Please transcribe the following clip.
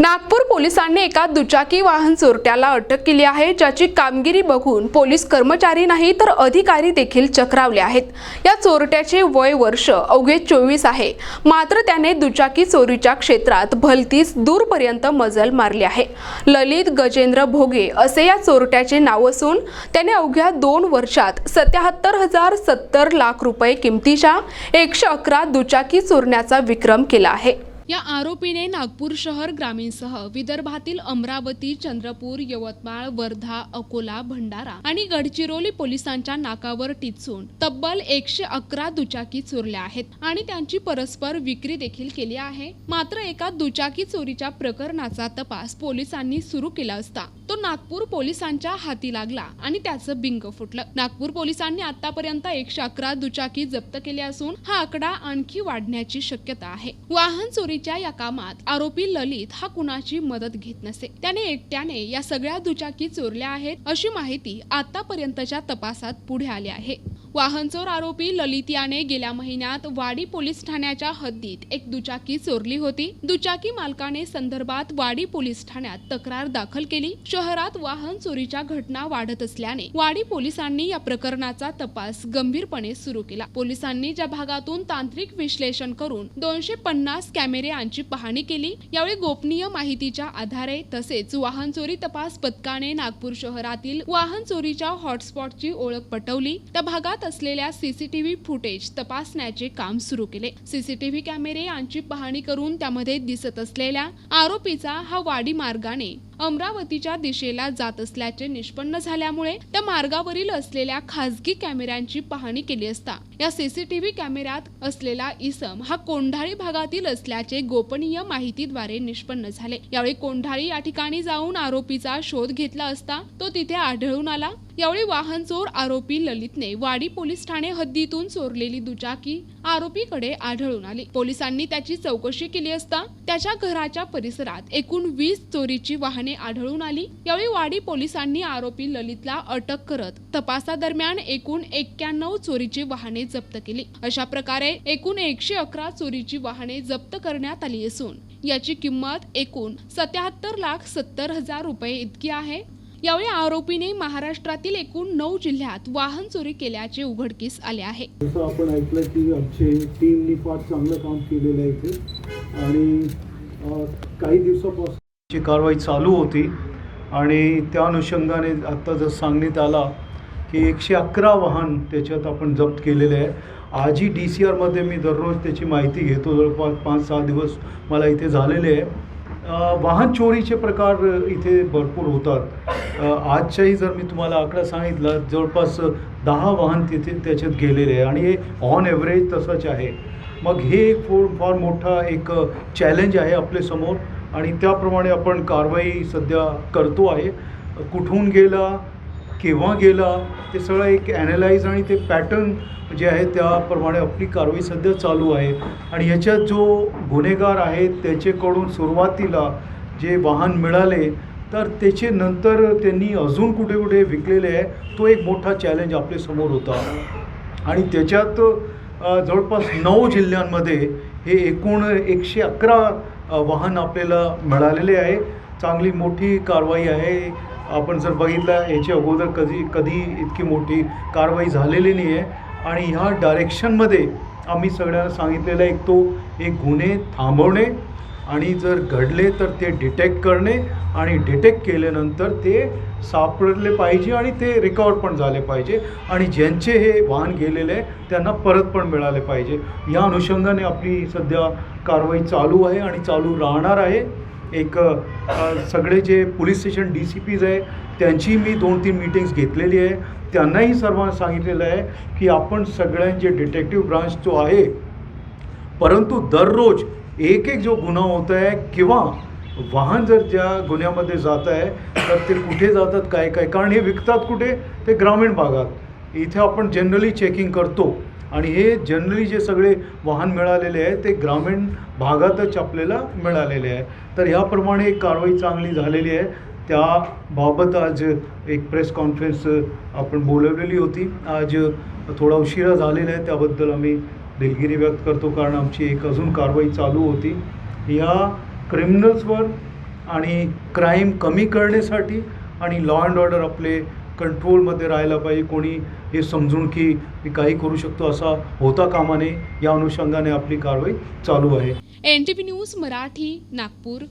नागपूर पोलिसांनी एका दुचाकी वाहन चोरट्याला अटक केली आहे ज्याची कामगिरी बघून पोलीस कर्मचारी नाही तर अधिकारी देखील चक्रावले आहेत. या चोरट्याचे वय वर्ष अवघे चोवीस आहे. मात्र त्याने दुचाकी चोरीच्या क्षेत्रात भलतीच दूरपर्यंत मजल मारली आहे. ललित गजेंद्र भोगे असे या चोरट्याचे नाव असून त्याने अवघ्या दोन वर्षात सत्याहत्तर हजार सत्तर लाख रुपये किमतीच्या एकशे अकरा दुचाकी चोरण्याचा विक्रम केला आहे. या आरोपीने नागपूर शहर ग्रामीणसह विदर्भातील अमरावती चंद्रपूर यवतमाळ वर्धा अकोला भंडारा आणि गडचिरोली पोलिसांच्या नाकावर टिचून तब्बल एकशे अकरा दुचाकी चोरल्या आहेत आणि त्यांची परस्पर विक्री देखील केली आहे. मात्र एका दुचाकी चोरीच्या प्रकरणाचा तपास पोलिसांनी सुरू केला असता तो नागपूर पोलिसांच्या हाती लागला आणि त्याचं बिंग फुटलं. नागपूर पोलिसांनी आतापर्यंत एकशे अकरा दुचाकी जप्त केल्या असून हा आकडा आणखी वाढण्याची शक्यता आहे. वाहन चोरी दुचाकीच्या या कामात आरोपी ललित हा कुणाची मदत घेत नसे. त्याने एकट्याने या सगळ्या दुचाकी चोरल्या आहेत अशी माहिती आतापर्यंतच्या तपासात पुढे आली आहे. वाहन चोर आरोपी ललित याने गेल्या महिन्यात वाडी पोलीस ठाण्याच्या हद्दीत एक दुचाकी चोरली होती. दुचाकी मालकाने संदर्भात वाडी पोलीस ठाण्यात तक्रार दाखल केली. शहरात वाहन चोरीच्या घटना वाढत असल्याने वाडी पोलिसांनी या प्रकरणाचा तपास गंभीरपणे सुरू केला. पोलिसांनी ज्या भागातून तांत्रिक विश्लेषण करून दोनशे पन्नास कॅमेरे यांची पाहणी केली. यावेळी गोपनीय माहितीच्या आधारे तसेच वाहन चोरी तपास पथकाने नागपूर शहरातील वाहन चोरीच्या हॉटस्पॉटची ओळख पटवली. त्या भागात असलेल्या सीसीटीव्ही फुटेज तपासण्याचे काम सुरू केले. सीसीटीव्ही कॅमेरे यांची पाहणी करून त्यामध्ये दिसत असलेल्या आरोपीचा हा वाडी मार्गाने अमरावतीच्या दिशेला जात असल्याचे निष्पन्न झाल्यामुळे त्या मार्गावरील असलेल्या खासगी कॅमेऱ्यांची पाहणी केली असता. या सीसीटीव्ही कॅमेऱ्यात असलेला इसम हा कोंढाळी भागातील असल्याचे गोपनीय माहितीद्वारे निष्पन्न झाले. यावेळी कोंढाळी या ठिकाणी जाऊन आरोपीचा शोध घेतला असता तो तिथे आढळून आला. यावेळी वाहन चोर आरोपी ललितने वाडी पोलीस ठाणे हद्दीतून चोरलेली दुचाकी आरोपीकडे आढळून आली. पोलिसांनी त्याची चौकशी केली असता त्याच्या घराच्या परिसरात एकूण वीस चोरीची वाहने आढळून आली. यावेळी वाडी पोलिसांनी आरोपी ललितला अटक करत तपासादरम्यान एकूण एक्क्याण्णव चोरीची वाहने जप्त केली. अशा प्रकारे एकूण एकशे अकरा चोरीची वाहने जप्त करण्यात आली असून याची किंमत एकूण सत्याहत्तर लाख सत्तर हजार रुपये इतकी आहे. यावेळी आरोपीने महाराष्ट्रातील एकूण नऊ जिल्ह्यात वाहन चोरी केल्याचे उघडकीस आले आहे. जसं आपण ऐकलं की आमचे टीमनी फार चांगलं काम केलेलं आहे इथे. आणि काही दिवसापासून कारवाई चालू होती. आणि त्या अनुषंगाने आत्ता जर सांगण्यात आला की एकशे अकरा वाहन त्याच्यात आपण जप्त केलेले आहे. आजही डी सी आरमध्ये मी दररोज त्याची माहिती घेतो. जवळपास पाच सहा दिवस मला इथे झालेले आहे. वाहन चोरीचे प्रकार इथे भरपूर होतात. आजच्याही जर मी तुम्हाला आकडा सांगितला जवळपास दहा वाहन तिथे त्याच्यात गेलेले आहे आणि हे ऑन ॲव्हरेज तसंच आहे. मग हे एक फार मोठा एक चॅलेंज आहे आपल्यासमोर आणि त्याप्रमाणे आपण कारवाई सध्या करतो आहे. कुठून गेला केव्हा गेला ते सगळं एक ॲनालाइज आणि ते पॅटर्न जे आहे त्याप्रमाणे आपली कारवाई सध्या चालू आहे. आणि ह्याच्यात जो गुन्हेगार आहे त्याच्याकडून सुरुवातीला जे वाहन मिळाले तर त्याचे नंतर त्यांनी अजून कुठे कुठे विकलेले आहे तो एक मोठा चॅलेंज आपल्यासमोर होता. आणि त्याच्यात जवळपास नऊ जिल्ह्यांमध्ये हे एकूण एकशे अकरा वाहन आपल्याला मिळालेले आहे. चांगली मोठी कारवाई आहे. आपण जर बघितलं याची अगोदर कधी कधी इतकी मोठी कारवाई झालेली नाही आहे आणि ह्या डायरेक्शनमध्ये आम्ही सगळ्यांना सांगितलेलं आहे एक तो एक गुन्हे थांबवणे आणि जर घडले तर ते डिटेक्ट करणे आणि डिटेक्ट केल्यानंतर ते सापडले पाहिजे आणि ते रिकवर पण झाले पाहिजे. आणि ज्यांचे हे वाहन गेलेले आहे त्यांना परत पण मिळाले पाहिजे. या अनुषंगाने आपली सध्या कारवाई चालू आहे आणि चालू राहणार आहे. एक सगळे जे police station D C Ps आहे त्यांची मी दोन तीन मीटिंग्स घेतलेली आहे. त्यांनाही सर्वांना सांगितलेलं आहे की आपण सगळ्यांचे डिटेक्टिव्ह ब्रांच जो आहे परंतु दररोज एक एक जो गुन्हा होत आहे किंवा वाहन जर ज्या गुन्ह्यामध्ये जात आहे तर ते कुठे जातात काय काय कारण हे विकतात कुठे? ते ग्रामीण भागात. इथे आपण जनरली चेकिंग करतो. आणि हे जनरली जे सगळे वाहन मिळालेले आहे ते ग्रामीण भागातच आपल्याला मिळालेले आहे तर ह्याप्रमाणे एक कारवाई चांगली झालेली आहे. त्याबाबत आज एक प्रेस कॉन्फरन्स आपण बोलवलेली होती. आज थोडा उशिरा झालेला आहे. त्याबद्दल आम्ही दिलगिरी व्यक्त करतो कारण आमची एक अजून कारवाई चालू होती. या क्रिमिनल्सवर आणि क्राईम कमी करण्यासाठी आणि लॉ अँड ऑर्डर आपले कंट्रोलमध्ये राहायला पाहिजे. कोणी हे समजून की मी काही करू शकतो असा होता कामा नये. या अनुषंगाने आपली कारवाई चालू आहे. N T P news Marathi Nagpur.